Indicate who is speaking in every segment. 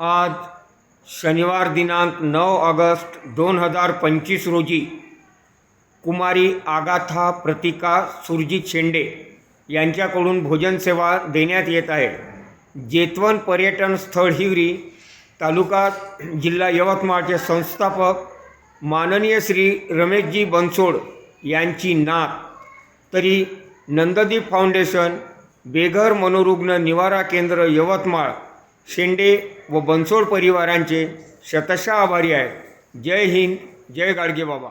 Speaker 1: आज शनिवार दिनांक नऊ ऑगस्ट दोन हजार पंचवीस रोजी कुमारी आगाथा प्रतिका सुरजित शेंडे यांच्याकडून भोजनसेवा देण्यात येत आहे. जेतवन पर्यटन स्थळ हिवरी तालुका जिल्हा यवतमाळचे संस्थापक माननीय श्री रमेशजी बनसोड यांची नात. तरी नंददीप फाउंडेशन बेघर मनोरुग्ण निवारा केंद्र यवतमाळ शेंडे व बनसोड परिवारांचे शतशः आभारी आहे जय हिंद जय गाडगे बाबा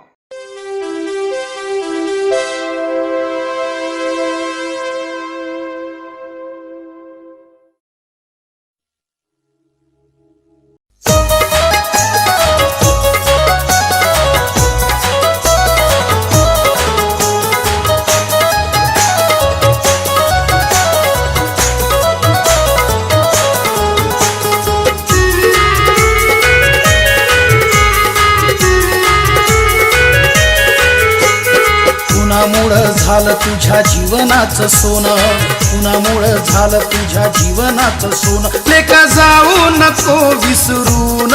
Speaker 2: झालं तुझ्या जीवनाचं सोनं. कुणामुळं झालं तुझ्या जीवनाचं सोनं. लेखा जाऊ नको विसरून.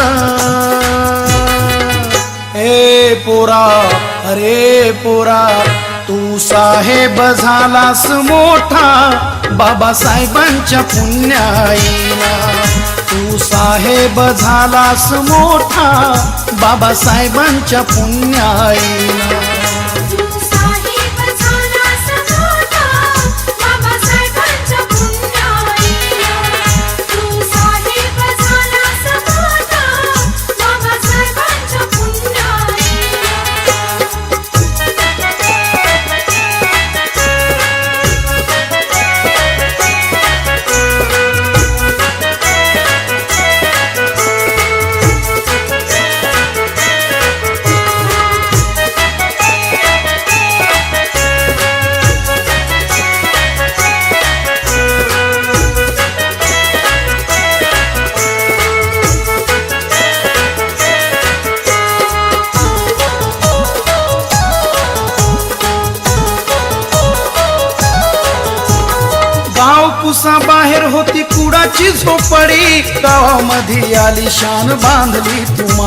Speaker 2: हे पोरा अरे पोरा तू साहेब झालास मोठा. बाबासाहेबांच्या
Speaker 3: पुण्याईला तू साहेब झालास मोठा. बाबासाहेबांच्या पुण्याईला
Speaker 2: गाव बाहेर होती कुडाची झोपडी. गावामध्ये आली शान बांधली तू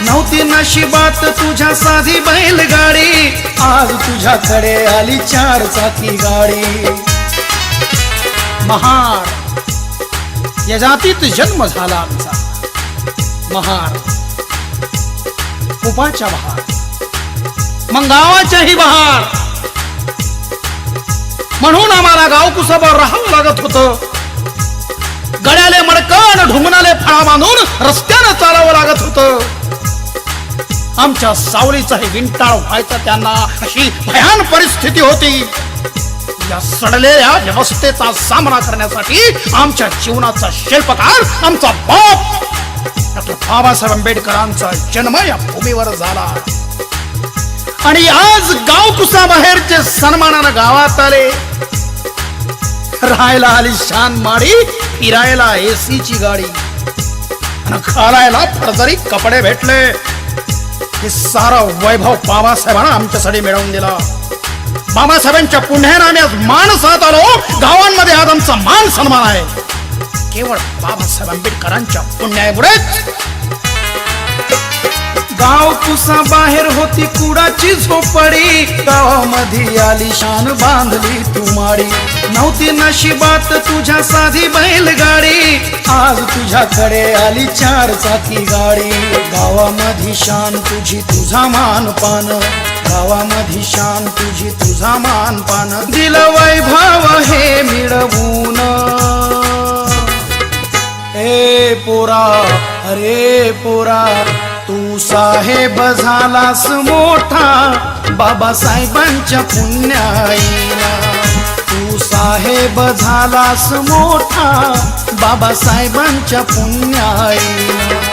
Speaker 2: नव्हती नशिबात तुझ्या साधी बैलगाडी. आज तुझ्याकडे आली चार चाकी गाडी. महार. या जातीत जन्म झाला आमचा. महार. उपाच्या बहार मग गावाच्याही बहार म्हणून आम्हाला गाव कुसावर राहावं लागत होतं. गड्याले मडकण ढुंगणाले फळा बांधून रस्त्यानं चालावं लागत होतं. आमच्या सावलीचा हे विंटाळ व्हायचा त्यांना अशी भयान परिस्थिती होती. या सडलेल्या व्यवस्थेचा सामना करण्यासाठी आमच्या जीवनाचा शिल्पकार आमचा बाप डॉक्टर बाबासाहेब आंबेडकरांचा जन्म या भूमीवर झाला. आणि आज गाव कुसाबाहेरचे सन्मानानं गावात आले. राहायला आली शान माडी फिरायला एसीची गाडी. खालायला घालायला फरजरी कपडे भेटले. हे सारा वैभव बाबासाहेबांना आमच्यासाठी मिळवून दिला. बाबासाहेबांच्या पुण्यानं आम्ही आज माणसात आलो. गावांमध्ये आज आमचा मान सन्मान आहे. केवळ बाबासाहेब आंबेडकरांच्या पुण्यामुळेच गाव तुसा बाहेर होती कुडाची झोपडी. गावामध्ये आली शान बांधली तू नव्हती नशिबात तुझ्या साधी बैलगाडी. आज तुझ्याकडे आली चार चाकी गाडी. गावामध्ये शान तुझी तुझा मान पान. गावामध्ये शान तुझी तुझा मान पान. दिलं वैभव हे मिळवून. ए पोरा अरे पोरा तू साहेब झालास मोठा बाबासाहेबांच्या पुण्याईला. तू साहेब झालास मोठा बाबासाहेबांच्या पुण्याईला.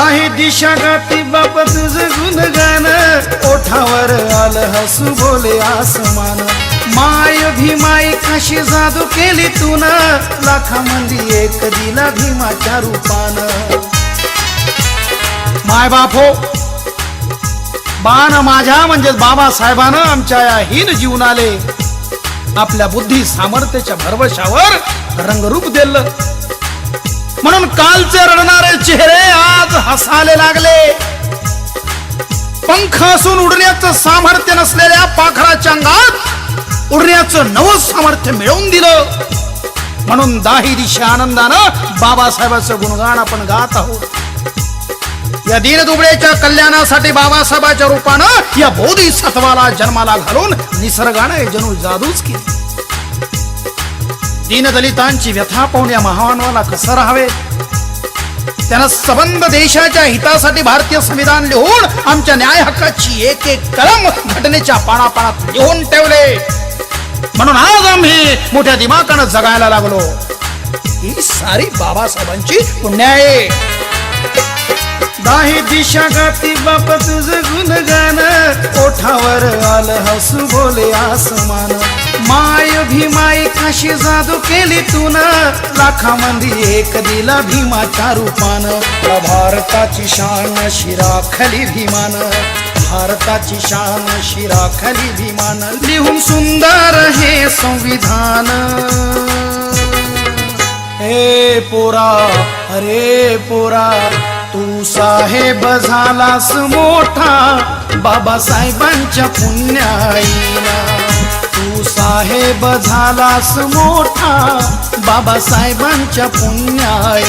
Speaker 2: काही दिशा गाती बाप तुझ गुणगान. ओठावर आलं हसू बोले आसमान. माय भीमाई कशी जादू केली तून. लाखामंदी एक दिला भीमाच्या रूपान. माय बापो हो. बाण माझ्या म्हणजे बाबासाहेबानं आमच्या या हीन जीवनाले आपल्या बुद्धी सामर्थ्याच्या भरवशावर रंगरूप दिलं. म्हणून कालचे रडणारे चेहरे आज हसायला लागले. पंख असून उडण्याचं सामर्थ्य नसलेल्या पाखराच्या अंगात उडण्याचं नवं सामर्थ्य मिळवून दिलं. म्हणून दाही दिशा आनंदानं बाबासाहेबाचं गुणगान आपण गात आहोत. या दीनदुबळेच्या कल्याणासाठी बाबासाहेबाच्या रूपानं या बोधिसत्वाला जन्माला घालून निसर्गाने जणू जादूच केली. दीनदलितांची व्यथा पाहून या महामानवाला कसं राहावे त्यानं सबंध देशाच्या हितासाठी भारतीय संविधान लिहून आमच्या न्याय हक्काची एक एक कलम घटनेच्या पानापानात लिहून ठेवले. म्हणून आज आम्ही मोठ्या दिमाकानं जगायला लागलो. ही सारी बाबासाहेबांची पुण्य आहे. दाही दिशा गाती बाप तुझ गुणगान ओठावर आलं हसू बोले आसमान. अशी जादू केली तून. लाखामंदी एक दिला भीमाच्या रूपान. भारताची शान शिराखली भीमान. भारताची शान शिराखली भीमान. लिहून सुंदर हे संविधान. हे पोरा अरे पोरा तू साहेब झालास मोठा. बाबासाहेबांच्या पुण्याईना. साहेब झालास मोठा. बाबासाहेबांच्या पुण्याई.